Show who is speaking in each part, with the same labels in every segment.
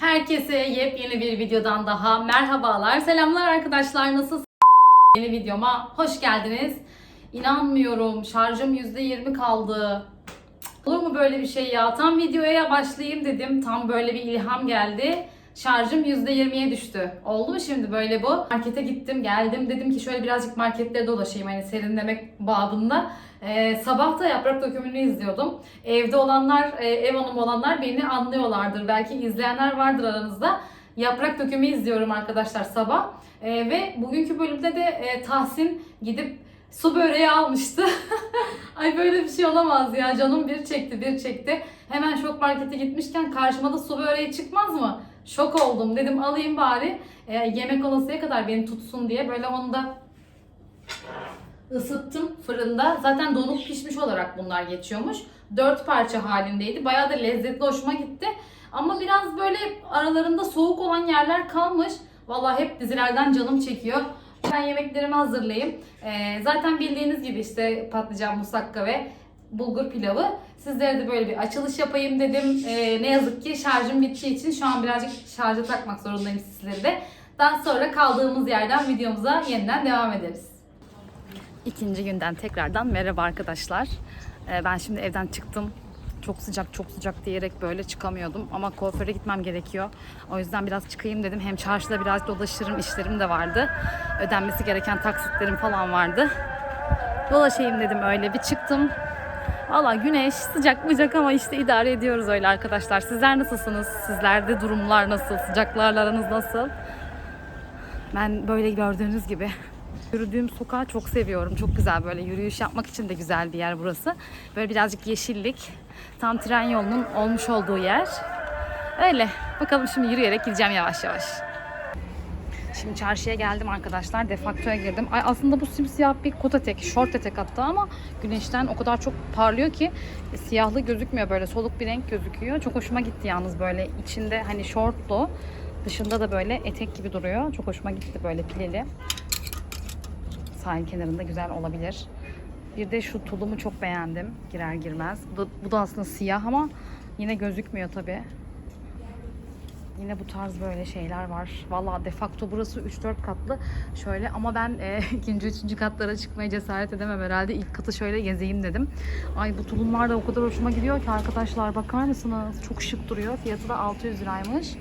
Speaker 1: Herkese yepyeni bir videodan daha merhabalar. Selamlar arkadaşlar. Nasılsınız? Yeni videoma hoş geldiniz. İnanmıyorum. Şarjım %20 kaldı. Olur mu böyle bir şey ya? Tam videoya başlayayım dedim. Tam böyle bir ilham geldi. Şarjım %20'ye düştü. Oldu mu şimdi böyle bu? Markete gittim, geldim. Dedim ki şöyle birazcık marketlere dolaşayım. Hani serinlemek babında. Ee, sabah da yaprak dökümünü izliyordum. Evde olanlar, e, ev hanımı olanlar beni anlıyorlardır. Belki izleyenler vardır aranızda. Yaprak dökümü izliyorum arkadaşlar sabah. Ee, ve bugünkü bölümde de e, Tahsin gidip su böreği almıştı. Ay böyle bir şey olamaz ya. Canım bir çekti bir çekti. Hemen şok markete gitmişken karşıma da su böreği çıkmaz mı? Şok oldum. Dedim alayım bari. E, yemek olasıya kadar beni tutsun diye. Böyle onu da ısıttım fırında. Zaten donuk pişmiş olarak bunlar geçiyormuş. Dört parça halindeydi. Bayağı da lezzetli hoşuma gitti. Ama biraz böyle aralarında soğuk olan yerler kalmış. Vallahi hep dizilerden canım çekiyor. Ben yemeklerimi hazırlayayım. Ee, zaten bildiğiniz gibi işte patlıcan musakka ve bulgur pilavı. Sizlere de böyle bir açılış yapayım dedim. Ee, ne yazık ki şarjım bittiği için şu an birazcık şarja takmak zorundayım sizleri de. Daha sonra kaldığımız yerden videomuza yeniden devam ederiz. İkinci günden tekrardan merhaba arkadaşlar. Ee, ben şimdi evden çıktım. Çok sıcak çok sıcak diyerek böyle çıkamıyordum ama kuaföre gitmem gerekiyor. O yüzden biraz çıkayım dedim. Hem çarşıda biraz dolaşırım işlerim de vardı. Ödenmesi gereken taksitlerim falan vardı. Dolaşayım dedim öyle bir çıktım. Valla güneş sıcak mıcak ama işte idare ediyoruz öyle arkadaşlar. Sizler nasılsınız? Sizlerde durumlar nasıl? Sıcaklarla aranız nasıl? Ben böyle gördüğünüz gibi Yürüdüğüm sokağı çok seviyorum. Çok güzel böyle yürüyüş yapmak için de güzel bir yer burası. Böyle birazcık yeşillik. Tam tren yolunun olmuş olduğu yer. Öyle. Bakalım şimdi yürüyerek gideceğim yavaş yavaş. Şimdi çarşıya geldim arkadaşlar. Defaktoya girdim. Ay aslında bu simsiyah bir kot etek, şort etek hatta ama güneşten o kadar çok parlıyor ki siyahlı gözükmüyor böyle soluk bir renk gözüküyor. Çok hoşuma gitti yalnız böyle içinde hani şortlu, dışında da böyle etek gibi duruyor. Çok hoşuma gitti böyle pileli sahil kenarında güzel olabilir. Bir de şu tulumu çok beğendim girer girmez. Bu da, bu da aslında siyah ama yine gözükmüyor tabi. Yine bu tarz böyle şeyler var. Valla defakto burası 3-4 katlı. Şöyle ama ben e, ikinci, üçüncü katlara çıkmaya cesaret edemem herhalde. İlk katı şöyle gezeyim dedim. Ay bu tulumlar da o kadar hoşuma gidiyor ki arkadaşlar bakar mısınız? Çok şık duruyor. Fiyatı da 600 liraymış.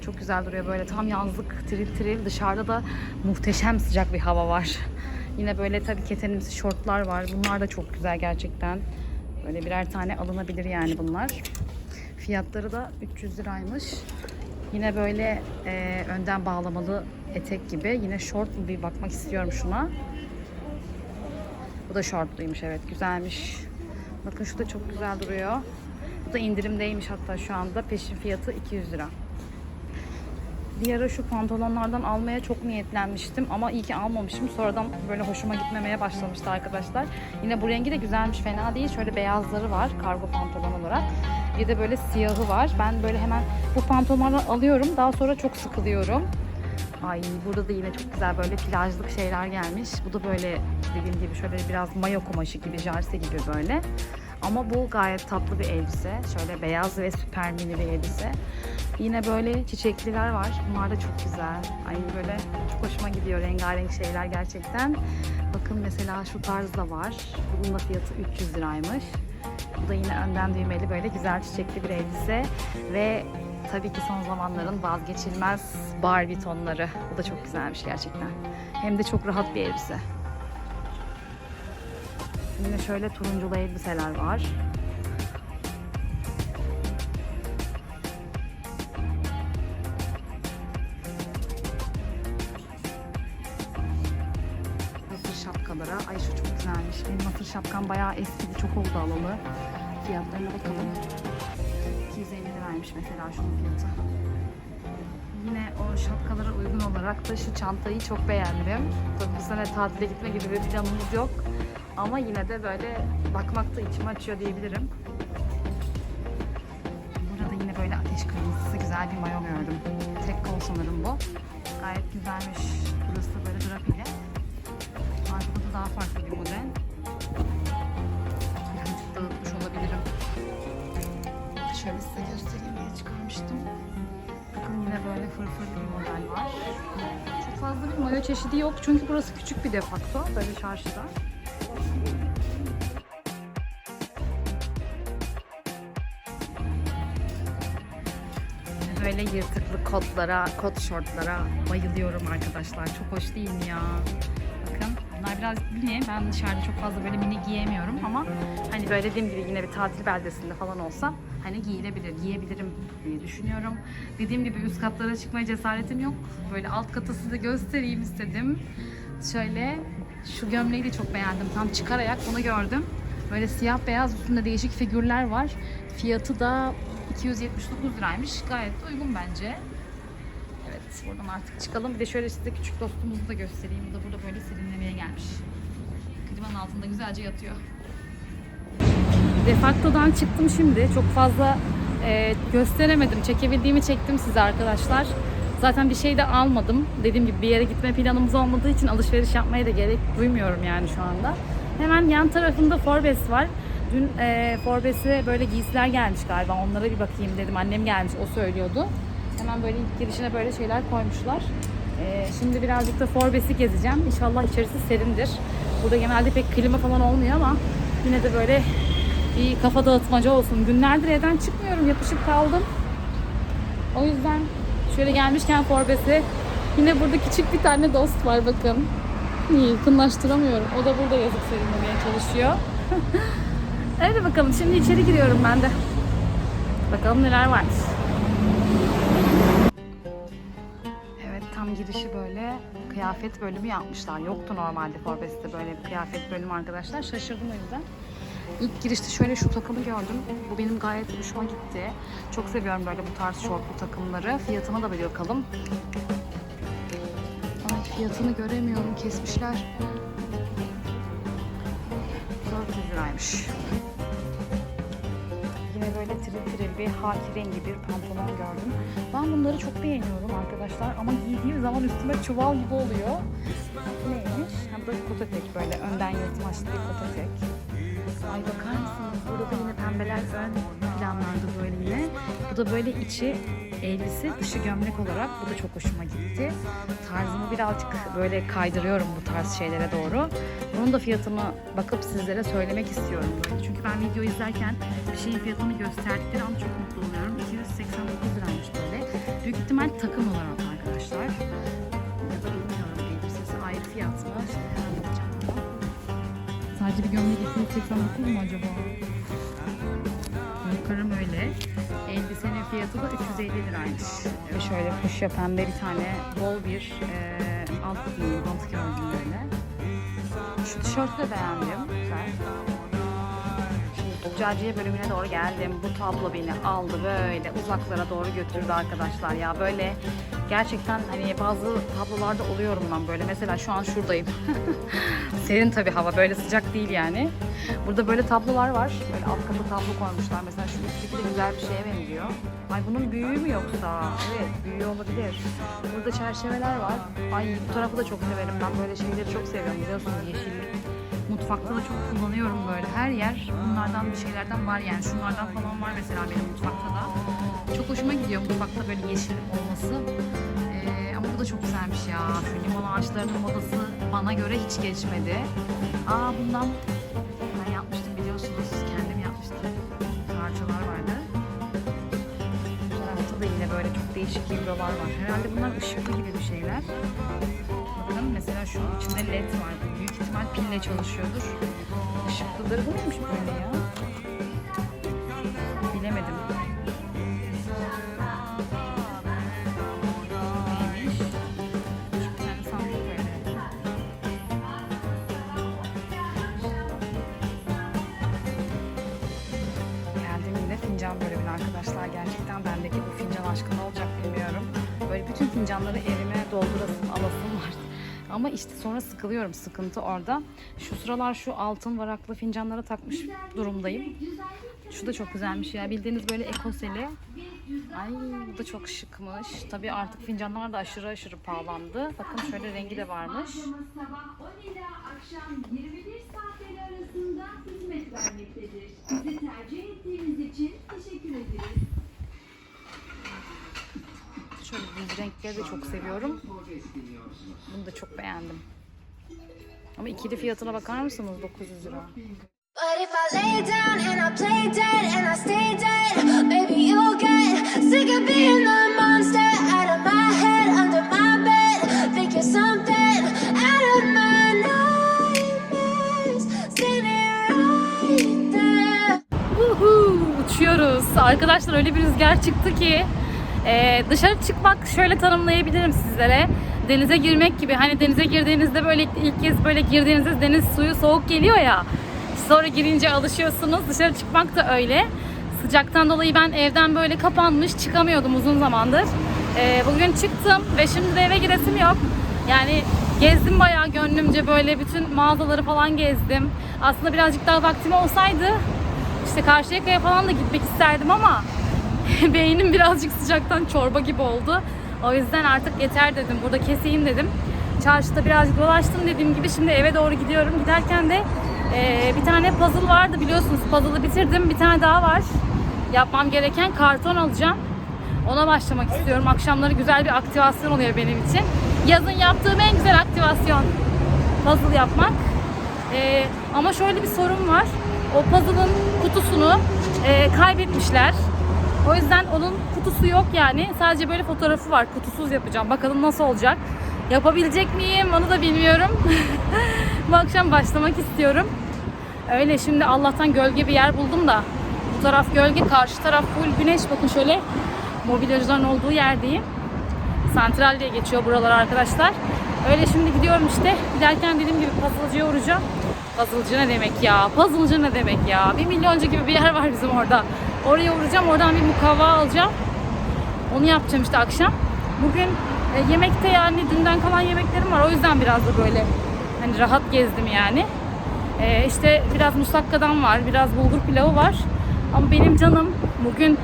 Speaker 1: Çok güzel duruyor böyle tam yazlık tiril tiril. Dışarıda da muhteşem sıcak bir hava var. Yine böyle tabii ketenimsi şortlar var. Bunlar da çok güzel gerçekten. Böyle birer tane alınabilir yani bunlar. Fiyatları da 300 liraymış. Yine böyle e, önden bağlamalı etek gibi. Yine şort bir bakmak istiyorum şuna. Bu da şortluymuş evet güzelmiş. Bakın şu da çok güzel duruyor. Bu da indirimdeymiş hatta şu anda. Peşin fiyatı 200 lira. Bir ara şu pantolonlardan almaya çok niyetlenmiştim ama iyi ki almamışım. Sonradan böyle hoşuma gitmemeye başlamıştı arkadaşlar. Yine bu rengi de güzelmiş, fena değil. Şöyle beyazları var kargo pantolon olarak. Bir de böyle siyahı var. Ben böyle hemen bu pantolonlardan alıyorum. Daha sonra çok sıkılıyorum. Ay burada da yine çok güzel böyle plajlık şeyler gelmiş. Bu da böyle dediğim gibi şöyle biraz mayo kumaşı gibi, jarse gibi böyle. Ama bu gayet tatlı bir elbise. Şöyle beyaz ve süper mini bir elbise. Yine böyle çiçekliler var. Bunlar da çok güzel. Ay böyle çok hoşuma gidiyor rengarenk şeyler gerçekten. Bakın mesela şu tarz da var. Bunun da fiyatı 300 liraymış. Bu da yine önden düğmeli böyle güzel çiçekli bir elbise. Ve tabii ki son zamanların vazgeçilmez Barbie tonları. Bu da çok güzelmiş gerçekten. Hem de çok rahat bir elbise. Yine şöyle turunculu elbiseler var. Nasır şapkalara. Ay şu çok güzelmiş. Benim nasır şapkam bayağı eskidi. Çok oldu alalı. Fiyatlarına bakalım. 250 liraymış mesela şunun fiyatı. Yine o şapkalara uygun olarak da şu çantayı çok beğendim. Tabii bu sene tatile gitme gibi bir planımız yok. Ama yine de böyle bakmakta içimi açıyor diyebilirim. Burada yine böyle ateş kırmızısı güzel bir mayo gördüm. Tek kol sanırım bu. Gayet güzelmiş. Burası böyle drapeli. Arkada da daha farklı bir model. Diye çıkarmıştım. fırfırlı bir model var. Çok fazla bir mayo çeşidi yok çünkü burası küçük bir defakto böyle çarşıda. Böyle yırtıklı kotlara, kot şortlara bayılıyorum arkadaşlar. Çok hoş değil mi ya? Bunlar biraz mini. Ben dışarıda çok fazla böyle mini giyemiyorum ama hani böyle dediğim gibi yine bir tatil beldesinde falan olsam hani giyilebilir, giyebilirim diye düşünüyorum. Dediğim gibi üst katlara çıkmaya cesaretim yok. Böyle alt katı size göstereyim istedim. Şöyle şu gömleği de çok beğendim. Tam çıkar ayak bunu gördüm. Böyle siyah beyaz üstünde değişik figürler var. Fiyatı da 279 liraymış. Gayet uygun bence. Evet buradan artık çıkalım. Bir de şöyle size küçük dostumuzu da göstereyim. Bu da burada böyle serinlemeye gelmiş. Klimanın altında güzelce yatıyor. Defakto'dan çıktım şimdi. Çok fazla e, gösteremedim. Çekebildiğimi çektim size arkadaşlar. Zaten bir şey de almadım. Dediğim gibi bir yere gitme planımız olmadığı için alışveriş yapmaya da gerek duymuyorum yani şu anda. Hemen yan tarafında Forbes var. Dün e, Forbes'e böyle giysiler gelmiş galiba. Onlara bir bakayım dedim. Annem gelmiş o söylüyordu. Hemen böyle ilk girişine böyle şeyler koymuşlar. E, şimdi birazcık da Forbes'i gezeceğim. İnşallah içerisi serindir. Burada genelde pek klima falan olmuyor ama yine de böyle bir kafa dağıtmaca olsun. Günlerdir evden çıkmıyorum. Yapışıp kaldım. O yüzden şöyle gelmişken Forbes'e yine burada küçük bir tane dost var bakın. İyi, yakınlaştıramıyorum. O da burada yazık serinlemeye çalışıyor. Öyle bakalım. Şimdi içeri giriyorum ben de. Bakalım neler varmış. Girişi böyle kıyafet bölümü yapmışlar. Yoktu normalde Forbes'te böyle bir kıyafet bölümü arkadaşlar. Şaşırdım o yüzden. İlk girişte şöyle şu takımı gördüm. Bu benim gayet hoşuma gitti. Çok seviyorum böyle bu tarz şortlu takımları. Fiyatına da bir bakalım. Ay fiyatını göremiyorum. Kesmişler. 400 liraymış. Bir haki rengi bir pantolon gördüm. Ben bunları çok beğeniyorum arkadaşlar ama giydiğim zaman üstüme çuval gibi oluyor. Neymiş? Ha, böyle kot etek böyle önden yırtmaçlı bir kot etek. Ay bakar mısınız? Burada da yine pembeler ön planlarda böyle yine. Bu da böyle içi elbise, dışı gömlek olarak. Bu da çok hoşuma gitti. Tarzımı birazcık böyle kaydırıyorum bu tarz şeylere doğru. Bunun da fiyatını bakıp sizlere söylemek istiyorum böyle. Çünkü ben video izlerken bir şeyin fiyatını gösterdikleri an çok mutlu oluyorum. 289 liraymış böyle. Büyük ihtimal takım olarak arkadaşlar. Ya da bilmiyorum elbisesi ayrı fiyat mı? Sadece bir gömlek 289 mu acaba? Yukarım öyle. Elbisenin fiyatı da 350 liraymış. Ve şöyle kuşya pembe bir tane bol bir e, alt giyim, alt gördüm böyle. Şu tişörtü de beğendim. Güzel. Şimdi tüccaciye bölümüne doğru geldim. Bu tablo beni aldı böyle uzaklara doğru götürdü arkadaşlar ya. Böyle gerçekten hani bazı tablolarda oluyorum ben böyle. Mesela şu an şuradayım. Serin tabii hava böyle sıcak değil yani. Burada böyle tablolar var. Böyle alt katı tablo koymuşlar. Mesela şu üstteki de güzel bir şeye benziyor. Ay bunun büyüğü mü yoksa? Evet büyüğü olabilir. Burada çerçeveler var. Ay bu tarafı da çok severim. Ben böyle şeyleri çok seviyorum biliyorsunuz yeşillik. Mutfakta da çok kullanıyorum böyle. Her yer bunlardan bir şeylerden var yani. Şunlardan falan var mesela benim mutfakta da. Çok hoşuma gidiyor mutfakta böyle yeşil olması. Ee, ama bu da çok güzelmiş ya. Şu limon ağaçlarının modası bana göre hiç geçmedi. Aa bundan ben yapmıştım biliyorsunuz. Kendim yapmıştım. Parçalar vardı. Bu tarafta da yine böyle çok değişik biblolar var. Herhalde bunlar ışıklı gibi bir şeyler. Bakın mesela şu içinde led var. Büyük ihtimal pille çalışıyordur. Işıklıdır. Bu neymiş böyle ya? Ama işte sonra sıkılıyorum. Sıkıntı orada. Şu sıralar şu altın varaklı fincanlara takmış durumdayım. Şu da çok güzelmiş ya. Bildiğiniz böyle ekoseli. Ay bu da çok şıkmış. Tabii artık fincanlar da aşırı aşırı pahalandı. Bakın şöyle rengi de varmış.
Speaker 2: sabah 10 ila akşam 21 saatleri arasında hizmet vermektedir. Bizi tercih ettiğiniz için teşekkür ederiz.
Speaker 1: Şöyle düz renkleri de çok seviyorum. Bunu da çok beğendim. Ama ikili fiyatına bakar mısınız? 900 lira.
Speaker 3: But if I lay down and I play dead and I stay dead, maybe you'll get sick of being the monster out of my head, under my bed, thinking something out of my nightmares, standing right there.
Speaker 1: Uçuyoruz. Arkadaşlar öyle bir rüzgar çıktı ki e, dışarı çıkmak şöyle tanımlayabilirim sizlere. Denize girmek gibi. Hani denize girdiğinizde böyle ilk kez böyle girdiğinizde deniz suyu soğuk geliyor ya. Sonra girince alışıyorsunuz. Dışarı çıkmak da öyle. Sıcaktan dolayı ben evden böyle kapanmış çıkamıyordum uzun zamandır. E, bugün çıktım ve şimdi de eve giresim yok. Yani gezdim bayağı gönlümce böyle bütün mağazaları falan gezdim. Aslında birazcık daha vaktim olsaydı işte Karşıyaka'ya falan da gitmek isterdim ama beynim birazcık sıcaktan çorba gibi oldu. O yüzden artık yeter dedim. Burada keseyim dedim. Çarşıda birazcık dolaştım dediğim gibi. Şimdi eve doğru gidiyorum. Giderken de eee, bir tane puzzle vardı biliyorsunuz. Puzzle'ı bitirdim. Bir tane daha var. Yapmam gereken karton alacağım. Ona başlamak istiyorum. Akşamları güzel bir aktivasyon oluyor benim için. Yazın yaptığım en güzel aktivasyon puzzle yapmak. Ee, ama şöyle bir sorun var. O puzzle'ın kutusunu e, kaybetmişler. O yüzden onun kutusu yok yani. Sadece böyle fotoğrafı var. Kutusuz yapacağım. Bakalım nasıl olacak. Yapabilecek miyim onu da bilmiyorum. Bu akşam başlamak istiyorum. Öyle şimdi Allah'tan gölge bir yer buldum da. Bu taraf gölge, karşı taraf full güneş. Bakın şöyle mobilyacıların olduğu yerdeyim. Santral diye geçiyor buralar arkadaşlar. Öyle şimdi gidiyorum işte. Giderken dediğim gibi puzzle'cıya uğrayacağım. Puzzle'cı ne demek ya? Puzzle'cı ne demek ya? Bir milyoncu gibi bir yer var bizim orada. Oraya uğrayacağım. Oradan bir mukavva alacağım. Onu yapacağım işte akşam. Bugün e, yemekte yani dünden kalan yemeklerim var. O yüzden biraz da böyle hani rahat gezdim yani. E, işte biraz musakkadan var. Biraz bulgur pilavı var. Ama benim canım bugün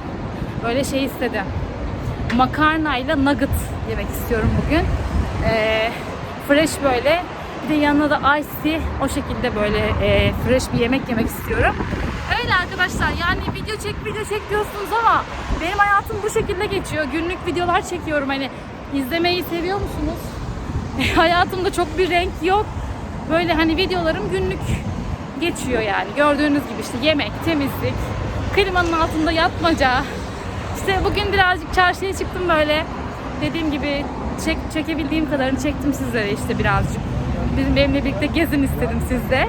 Speaker 1: böyle şey istedi makarnayla nugget yemek istiyorum bugün. Ee, fresh böyle. Bir de yanına da ice tea. O şekilde böyle e, fresh bir yemek yemek istiyorum. Öyle arkadaşlar yani video çek video çek diyorsunuz ama benim hayatım bu şekilde geçiyor. Günlük videolar çekiyorum hani izlemeyi seviyor musunuz? Hayatımda çok bir renk yok. Böyle hani videolarım günlük geçiyor yani. Gördüğünüz gibi işte yemek, temizlik, klimanın altında yatmaca, işte bugün birazcık çarşıya çıktım böyle. Dediğim gibi çek, çekebildiğim kadarını çektim sizlere işte birazcık. Bizim benimle birlikte gezin istedim sizde.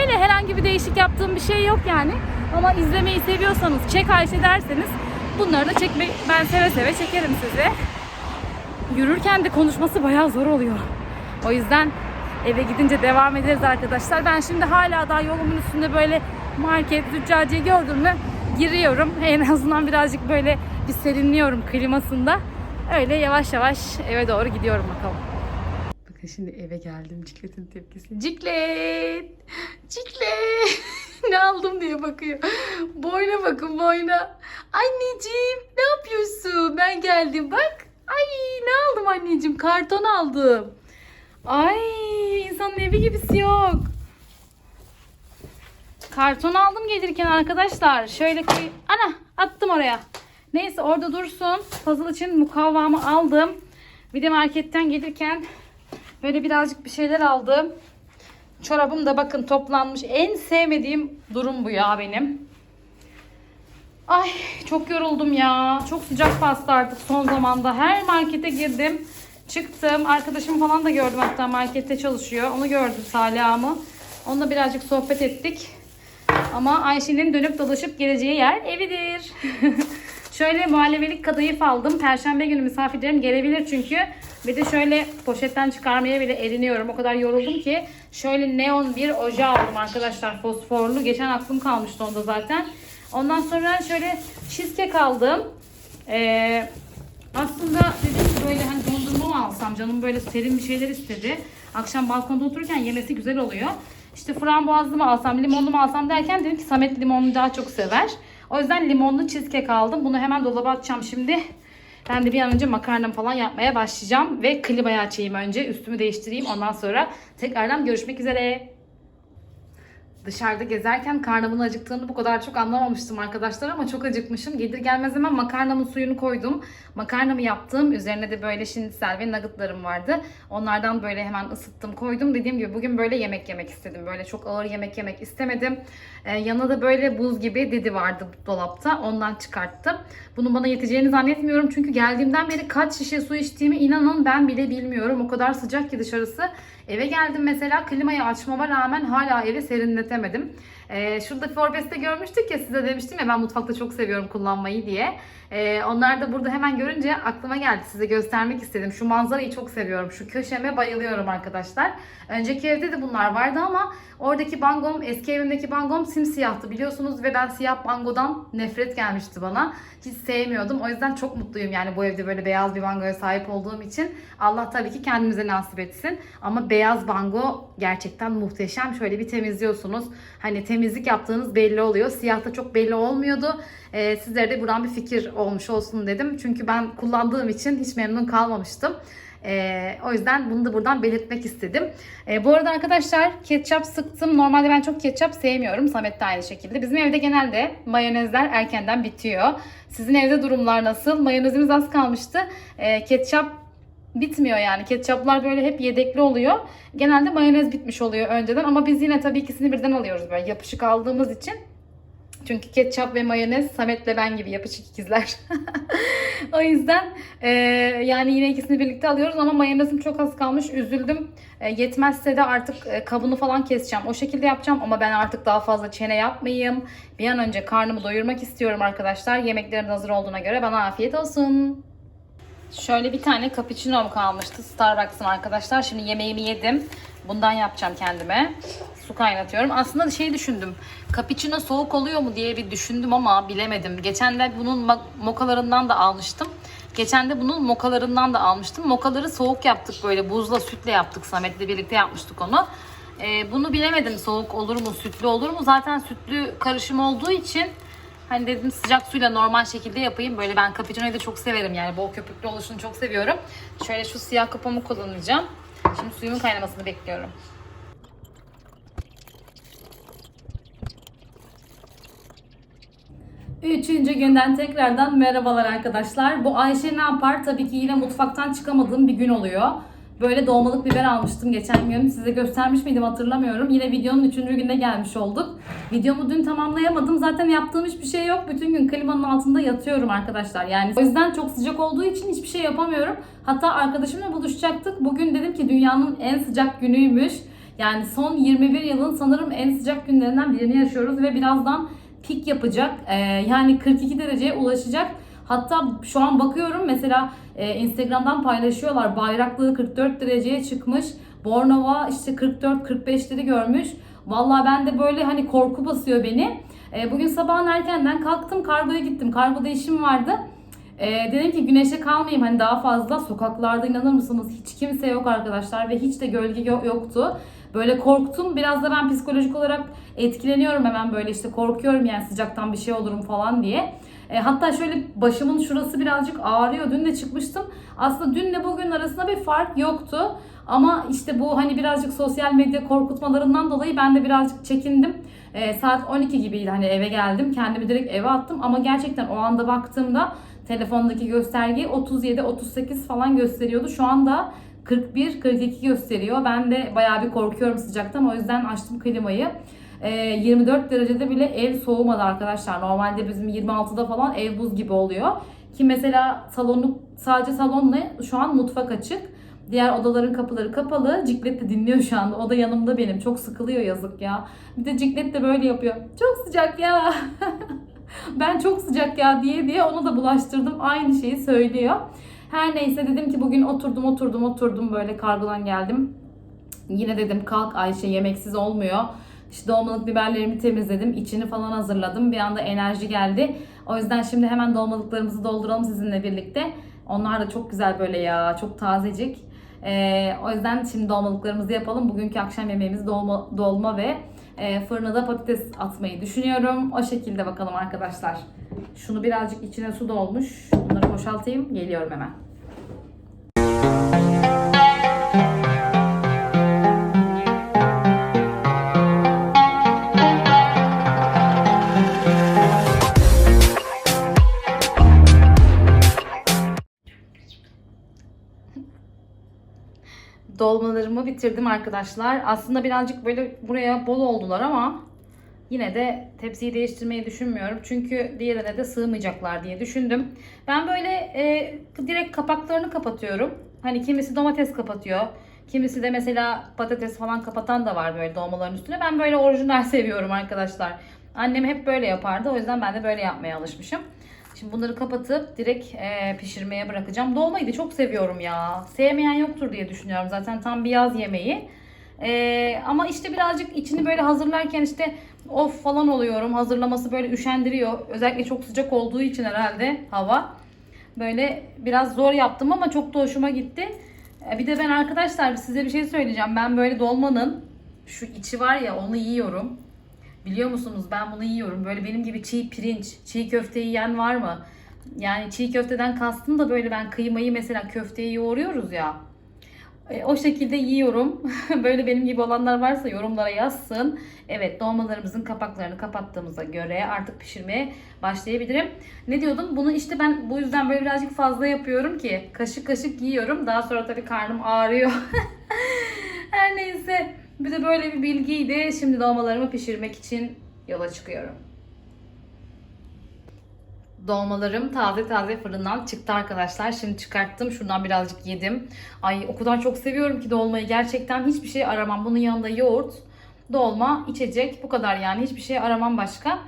Speaker 1: Öyle herhangi bir değişik yaptığım bir şey yok yani. Ama izlemeyi seviyorsanız, çek Ayşe derseniz bunları da çekme, ben seve seve çekerim size. Yürürken de konuşması bayağı zor oluyor. O yüzden eve gidince devam ederiz arkadaşlar. Ben şimdi hala daha yolumun üstünde böyle market, züccaciye gördüm mü giriyorum. En azından birazcık böyle bir serinliyorum klimasında. Öyle yavaş yavaş eve doğru gidiyorum bakalım. Şimdi eve geldim. Ciklet'in tepkisi. Ciklet! Ciklet! ne aldım diye bakıyor. Boyna bakın boyna. Anneciğim ne yapıyorsun? Ben geldim bak. Ay ne aldım anneciğim? Karton aldım. Ay insanın evi gibisi yok. Karton aldım gelirken arkadaşlar. Şöyle koy. Ana attım oraya. Neyse orada dursun. Puzzle için mukavvamı aldım. Bir de marketten gelirken böyle birazcık bir şeyler aldım. Çorabım da bakın toplanmış. En sevmediğim durum bu ya benim. Ay çok yoruldum ya. Çok sıcak bastı artık son zamanda. Her markete girdim. Çıktım. Arkadaşım falan da gördüm hatta markette çalışıyor. Onu gördüm Saliha'mı. Onunla birazcık sohbet ettik. Ama Ayşe'nin dönüp dolaşıp geleceği yer evidir. şöyle muhallebelik kadayıf aldım. Perşembe günü misafirlerim gelebilir çünkü. Bir de şöyle poşetten çıkarmaya bile eriniyorum. O kadar yoruldum ki. Şöyle neon bir oje aldım arkadaşlar. Fosforlu. Geçen aklım kalmıştı onda zaten. Ondan sonra şöyle cheesecake aldım. Ee, aslında dedim ki böyle hani dondurma mı alsam canım böyle serin bir şeyler istedi. Akşam balkonda otururken yemesi güzel oluyor. İşte frambuazlı mı alsam, limonlu mu alsam derken dedim ki Samet limonlu daha çok sever. O yüzden limonlu cheesecake aldım. Bunu hemen dolaba atacağım şimdi. Ben de bir an önce makarnamı falan yapmaya başlayacağım. Ve klimayı açayım önce. Üstümü değiştireyim. Ondan sonra tekrardan görüşmek üzere. Dışarıda gezerken karnımın acıktığını bu kadar çok anlamamıştım arkadaşlar ama çok acıkmışım. Gelir gelmez hemen makarnamın suyunu koydum. Makarnamı yaptım. Üzerine de böyle şinitsel ve nuggetlarım vardı. Onlardan böyle hemen ısıttım koydum. Dediğim gibi bugün böyle yemek yemek istedim. Böyle çok ağır yemek yemek istemedim. Ee, yanına da böyle buz gibi dedi vardı dolapta. Ondan çıkarttım. Bunun bana yeteceğini zannetmiyorum. Çünkü geldiğimden beri kaç şişe su içtiğimi inanın ben bile bilmiyorum. O kadar sıcak ki dışarısı. Eve geldim mesela klimayı açmama rağmen hala evi serinletemedim. Ee, şurada Forbes'te görmüştük ya size demiştim ya ben mutfakta çok seviyorum kullanmayı diye. Ee, onlar da burada hemen görünce aklıma geldi size göstermek istedim. Şu manzarayı çok seviyorum. Şu köşeme bayılıyorum arkadaşlar. Önceki evde de bunlar vardı ama oradaki bangom eski evimdeki bangom simsiyahtı biliyorsunuz ve ben siyah bangodan nefret gelmişti bana. Hiç sevmiyordum. O yüzden çok mutluyum yani bu evde böyle beyaz bir bangoya sahip olduğum için. Allah tabii ki kendimize nasip etsin. Ama beyaz bango gerçekten muhteşem. Şöyle bir temizliyorsunuz. Hani temizlik yaptığınız belli oluyor. Siyahta çok belli olmuyordu. Ee, sizlere de buradan bir fikir olmuş olsun dedim. Çünkü ben kullandığım için hiç memnun kalmamıştım. Ee, o yüzden bunu da buradan belirtmek istedim. Ee, bu arada arkadaşlar ketçap sıktım. Normalde ben çok ketçap sevmiyorum. Samet de aynı şekilde. Bizim evde genelde mayonezler erkenden bitiyor. Sizin evde durumlar nasıl? Mayonezimiz az kalmıştı. Ee, ketçap bitmiyor yani. Ketçaplar böyle hep yedekli oluyor. Genelde mayonez bitmiş oluyor önceden ama biz yine tabii ikisini birden alıyoruz böyle yapışık aldığımız için. Çünkü ketçap ve mayonez Samet'le ben gibi yapışık ikizler. o yüzden e, yani yine ikisini birlikte alıyoruz ama mayonezim çok az kalmış. Üzüldüm. E, yetmezse de artık e, kabını falan keseceğim. O şekilde yapacağım ama ben artık daha fazla çene yapmayayım. Bir an önce karnımı doyurmak istiyorum arkadaşlar. Yemeklerin hazır olduğuna göre bana afiyet olsun. Şöyle bir tane cappuccino kalmıştı Starbucks'ın arkadaşlar. Şimdi yemeğimi yedim. Bundan yapacağım kendime. Su kaynatıyorum. Aslında şey düşündüm. Cappuccino soğuk oluyor mu diye bir düşündüm ama bilemedim. Geçen de bunun mokalarından da almıştım. Geçen de bunun mokalarından da almıştım. Mokaları soğuk yaptık böyle buzla sütle yaptık. Samet'le birlikte yapmıştık onu. Ee, bunu bilemedim soğuk olur mu sütlü olur mu. Zaten sütlü karışım olduğu için Hani dedim sıcak suyla normal şekilde yapayım. Böyle ben cappuccino'yu da çok severim yani bol köpüklü oluşunu çok seviyorum. Şöyle şu siyah kapamı kullanacağım. Şimdi suyumun kaynamasını bekliyorum. Üçüncü günden tekrardan merhabalar arkadaşlar. Bu Ayşe ne yapar? Tabii ki yine mutfaktan çıkamadığım bir gün oluyor. Böyle dolmalık biber almıştım geçen gün. Size göstermiş miydim hatırlamıyorum. Yine videonun üçüncü günde gelmiş olduk. Videomu dün tamamlayamadım. Zaten yaptığım hiçbir şey yok. Bütün gün klimanın altında yatıyorum arkadaşlar. Yani o yüzden çok sıcak olduğu için hiçbir şey yapamıyorum. Hatta arkadaşımla buluşacaktık. Bugün dedim ki dünyanın en sıcak günüymüş. Yani son 21 yılın sanırım en sıcak günlerinden birini yaşıyoruz ve birazdan pik yapacak. Ee, yani 42 dereceye ulaşacak. Hatta şu an bakıyorum mesela e, Instagram'dan paylaşıyorlar. Bayraklığı 44 dereceye çıkmış. Bornova işte 44-45'leri görmüş. Vallahi ben de böyle hani korku basıyor beni. E, bugün sabahın erkenden kalktım kargoya gittim. Kargoda işim vardı. E, dedim ki güneşe kalmayayım hani daha fazla. Sokaklarda inanır mısınız hiç kimse yok arkadaşlar ve hiç de gölge yo- yoktu. Böyle korktum. Biraz da ben psikolojik olarak etkileniyorum hemen böyle işte korkuyorum yani sıcaktan bir şey olurum falan diye. E, hatta şöyle başımın şurası birazcık ağrıyor. Dün de çıkmıştım. Aslında dünle bugün arasında bir fark yoktu. Ama işte bu hani birazcık sosyal medya korkutmalarından dolayı ben de birazcık çekindim. E, saat 12 gibiydi hani eve geldim. Kendimi direkt eve attım. Ama gerçekten o anda baktığımda telefondaki gösterge 37-38 falan gösteriyordu. Şu anda 41-42 gösteriyor. Ben de bayağı bir korkuyorum sıcaktan. O yüzden açtım klimayı. Ee, 24 derecede bile ev soğumadı arkadaşlar. Normalde bizim 26'da falan ev buz gibi oluyor. Ki mesela salonu sadece salonla şu an mutfak açık. Diğer odaların kapıları kapalı. Ciklet de dinliyor şu anda. O da yanımda benim. Çok sıkılıyor yazık ya. Bir de Ciklet de böyle yapıyor. Çok sıcak ya. ben çok sıcak ya diye diye onu da bulaştırdım. Aynı şeyi söylüyor. Her neyse dedim ki bugün oturdum oturdum oturdum böyle kargodan geldim. Yine dedim kalk Ayşe yemeksiz olmuyor. İşte dolmalık biberlerimi temizledim. içini falan hazırladım. Bir anda enerji geldi. O yüzden şimdi hemen dolmalıklarımızı dolduralım sizinle birlikte. Onlar da çok güzel böyle ya. Çok tazecik. Ee, o yüzden şimdi dolmalıklarımızı yapalım. Bugünkü akşam yemeğimiz dolma, dolma ve e, fırına da patates atmayı düşünüyorum. O şekilde bakalım arkadaşlar. Şunu birazcık içine su dolmuş. Bunları boşaltayım. Geliyorum hemen. Dolmalarımı bitirdim arkadaşlar. Aslında birazcık böyle buraya bol oldular ama yine de tepsiyi değiştirmeyi düşünmüyorum. Çünkü diğerine de sığmayacaklar diye düşündüm. Ben böyle e, direkt kapaklarını kapatıyorum. Hani kimisi domates kapatıyor. Kimisi de mesela patates falan kapatan da var böyle dolmaların üstüne. Ben böyle orijinal seviyorum arkadaşlar. Annem hep böyle yapardı. O yüzden ben de böyle yapmaya alışmışım. Şimdi bunları kapatıp direkt e, pişirmeye bırakacağım. Dolmayı da çok seviyorum ya. Sevmeyen yoktur diye düşünüyorum. Zaten tam bir yaz yemeği. E, ama işte birazcık içini böyle hazırlarken işte of falan oluyorum. Hazırlaması böyle üşendiriyor. Özellikle çok sıcak olduğu için herhalde hava. Böyle biraz zor yaptım ama çok da hoşuma gitti. E, Bir de ben arkadaşlar size bir şey söyleyeceğim. Ben böyle dolmanın şu içi var ya onu yiyorum. Biliyor musunuz ben bunu yiyorum. Böyle benim gibi çiğ pirinç, çiğ köfte yiyen var mı? Yani çiğ köfteden kastım da böyle ben kıymayı mesela köfteye yoğuruyoruz ya. E, o şekilde yiyorum. böyle benim gibi olanlar varsa yorumlara yazsın. Evet dolmalarımızın kapaklarını kapattığımıza göre artık pişirmeye başlayabilirim. Ne diyordum? Bunu işte ben bu yüzden böyle birazcık fazla yapıyorum ki kaşık kaşık yiyorum. Daha sonra tabii karnım ağrıyor. Her neyse. Bir de böyle bir bilgiydi. Şimdi dolmalarımı pişirmek için yola çıkıyorum. Dolmalarım taze taze fırından çıktı arkadaşlar. Şimdi çıkarttım. Şuradan birazcık yedim. Ay o kadar çok seviyorum ki dolmayı. Gerçekten hiçbir şey aramam. Bunun yanında yoğurt, dolma, içecek. Bu kadar yani. Hiçbir şey aramam başka.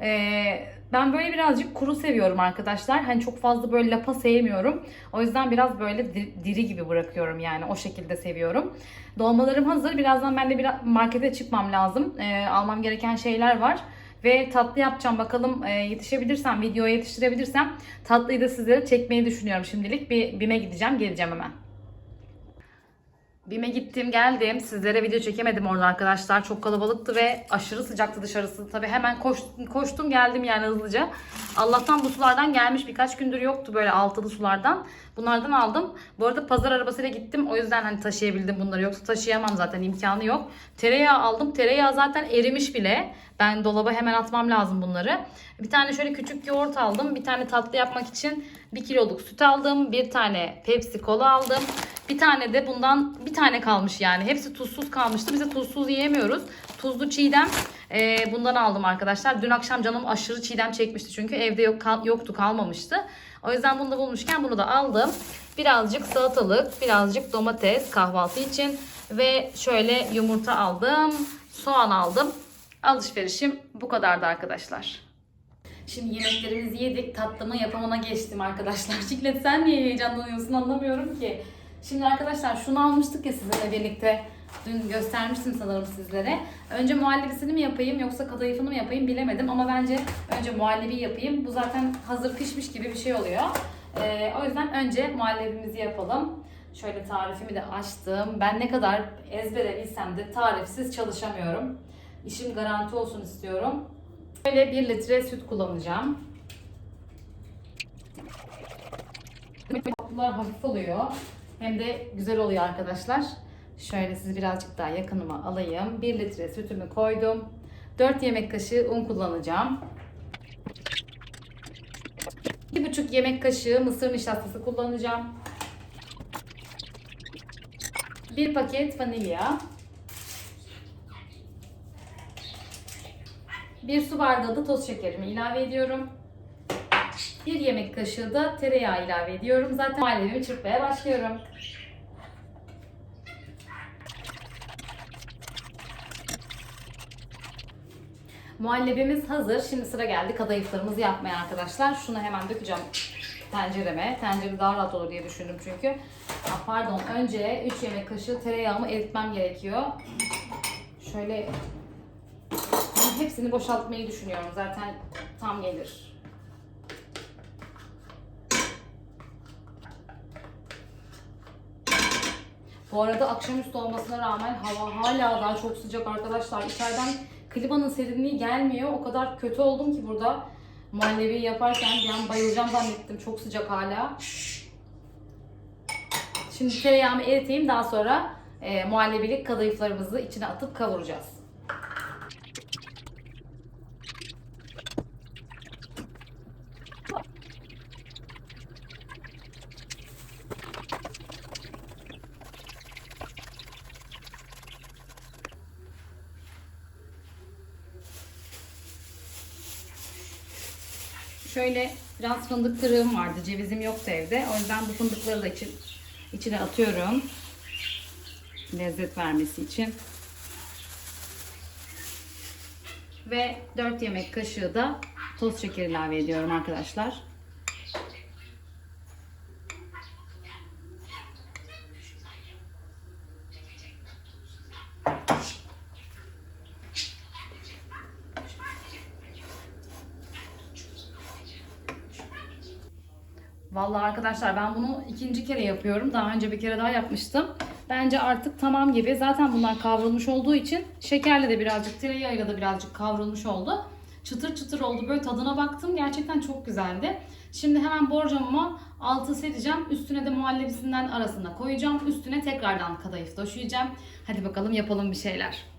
Speaker 1: Ee, ben böyle birazcık kuru seviyorum arkadaşlar. Hani çok fazla böyle lapa sevmiyorum. O yüzden biraz böyle di- diri gibi bırakıyorum yani. O şekilde seviyorum. Dolmalarım hazır. Birazdan ben de bir markete çıkmam lazım. Ee, almam gereken şeyler var. Ve tatlı yapacağım. Bakalım e, yetişebilirsem, videoya yetiştirebilirsem tatlıyı da sizlere çekmeyi düşünüyorum şimdilik. Bir BİM'e gideceğim, geleceğim hemen. BİM'e gittim geldim. Sizlere video çekemedim orada arkadaşlar. Çok kalabalıktı ve aşırı sıcaktı dışarısı. Tabii hemen koştum, koştum geldim yani hızlıca. Allah'tan bu sulardan gelmiş. Birkaç gündür yoktu böyle altılı sulardan. Bunlardan aldım. Bu arada pazar arabasıyla gittim. O yüzden hani taşıyabildim bunları. Yoksa taşıyamam zaten imkanı yok. Tereyağı aldım. Tereyağı zaten erimiş bile. Ben dolaba hemen atmam lazım bunları. Bir tane şöyle küçük yoğurt aldım. Bir tane tatlı yapmak için 1 kiloluk süt aldım. Bir tane Pepsi kola aldım. Bir tane de bundan bir tane kalmış yani. Hepsi tuzsuz kalmıştı. Biz de tuzsuz yiyemiyoruz. Tuzlu çiğdem e, bundan aldım arkadaşlar. Dün akşam canım aşırı çiğdem çekmişti. Çünkü evde yok kal- yoktu kalmamıştı. O yüzden bunu da bulmuşken bunu da aldım. Birazcık salatalık, birazcık domates kahvaltı için. Ve şöyle yumurta aldım. Soğan aldım. Alışverişim bu kadardı arkadaşlar. Şimdi yemeklerimizi yedik. Tatlımı yapımına geçtim arkadaşlar. Çiklet sen niye heyecanlanıyorsun anlamıyorum ki. Şimdi arkadaşlar şunu almıştık ya sizinle birlikte. Dün göstermiştim sanırım sizlere. Önce muhallebisini mi yapayım yoksa kadayıfını mı yapayım bilemedim. Ama bence önce muhallebi yapayım. Bu zaten hazır pişmiş gibi bir şey oluyor. Ee, o yüzden önce muhallebimizi yapalım. Şöyle tarifimi de açtım. Ben ne kadar ezbere bilsem de tarifsiz çalışamıyorum. İşim garanti olsun istiyorum. Böyle 1 litre süt kullanacağım. Tatlılar hafif oluyor. Hem de güzel oluyor arkadaşlar. Şöyle sizi birazcık daha yakınıma alayım. 1 litre sütümü koydum. 4 yemek kaşığı un kullanacağım. 2,5 yemek kaşığı mısır nişastası kullanacağım. 1 paket vanilya. 1 su bardağı da toz şekerimi ilave ediyorum. 1 yemek kaşığı da tereyağı ilave ediyorum. Zaten muhallebimi çırpmaya başlıyorum. Muhallebimiz hazır. Şimdi sıra geldi kadayıflarımızı yapmaya arkadaşlar. Şunu hemen dökeceğim tencereme. Tencere daha rahat olur diye düşündüm çünkü. Ha, pardon önce 3 yemek kaşığı tereyağımı eritmem gerekiyor. Şöyle hepsini boşaltmayı düşünüyorum. Zaten tam gelir. Bu arada akşamüstü olmasına rağmen hava hala daha çok sıcak arkadaşlar. İçeriden klimanın serinliği gelmiyor. O kadar kötü oldum ki burada. Muhallebi yaparken an bayılacağım zannettim. Çok sıcak hala. Şimdi tereyağımı eriteyim. Daha sonra e, muhallebilik kadayıflarımızı içine atıp kavuracağız. Şöyle biraz fındık kırığım vardı. Cevizim yoktu evde. O yüzden bu fındıkları da için, içine atıyorum. Lezzet vermesi için. Ve 4 yemek kaşığı da toz şeker ilave ediyorum arkadaşlar. Vallahi arkadaşlar ben bunu ikinci kere yapıyorum. Daha önce bir kere daha yapmıştım. Bence artık tamam gibi. Zaten bunlar kavrulmuş olduğu için şekerle de birazcık, tereyağıyla da birazcık kavrulmuş oldu. Çıtır çıtır oldu. Böyle tadına baktım. Gerçekten çok güzeldi. Şimdi hemen borcamıma altı sereceğim. Üstüne de muhallebisinden arasına koyacağım. Üstüne tekrardan kadayıf döşeyeceğim. Hadi bakalım yapalım bir şeyler.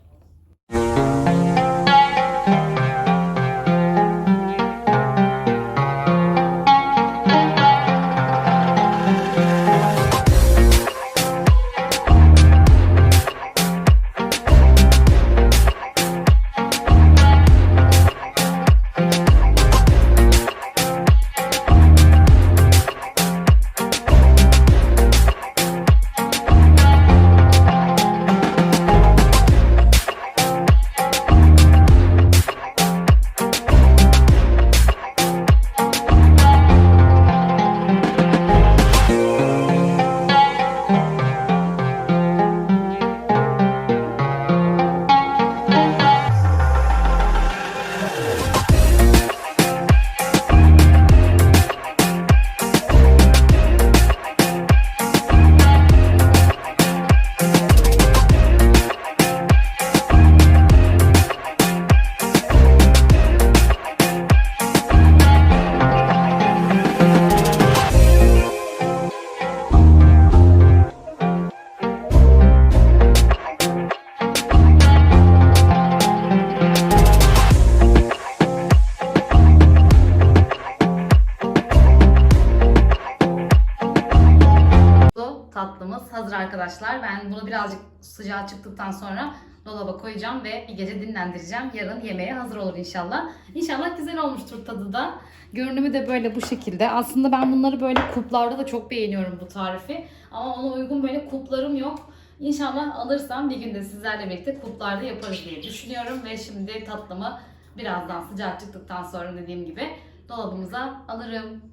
Speaker 1: Hazır arkadaşlar. Ben bunu birazcık sıcağı çıktıktan sonra dolaba koyacağım ve bir gece dinlendireceğim. Yarın yemeğe hazır olur inşallah. İnşallah güzel olmuştur tadı da. Görünümü de böyle bu şekilde. Aslında ben bunları böyle kuplarda da çok beğeniyorum bu tarifi. Ama ona uygun böyle kuplarım yok. İnşallah alırsam bir günde sizlerle birlikte kuplarda yaparız diye düşünüyorum. Ve şimdi tatlımı birazdan sıcak çıktıktan sonra dediğim gibi dolabımıza alırım.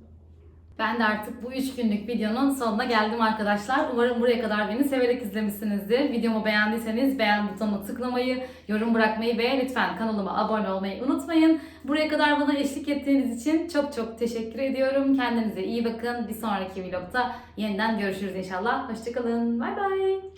Speaker 1: Ben de artık bu 3 günlük videonun sonuna geldim arkadaşlar. Umarım buraya kadar beni severek izlemişsinizdir. Videomu beğendiyseniz beğen butonuna tıklamayı, yorum bırakmayı ve lütfen kanalıma abone olmayı unutmayın. Buraya kadar bana eşlik ettiğiniz için çok çok teşekkür ediyorum. Kendinize iyi bakın. Bir sonraki vlogda yeniden görüşürüz inşallah. Hoşçakalın. Bay bay.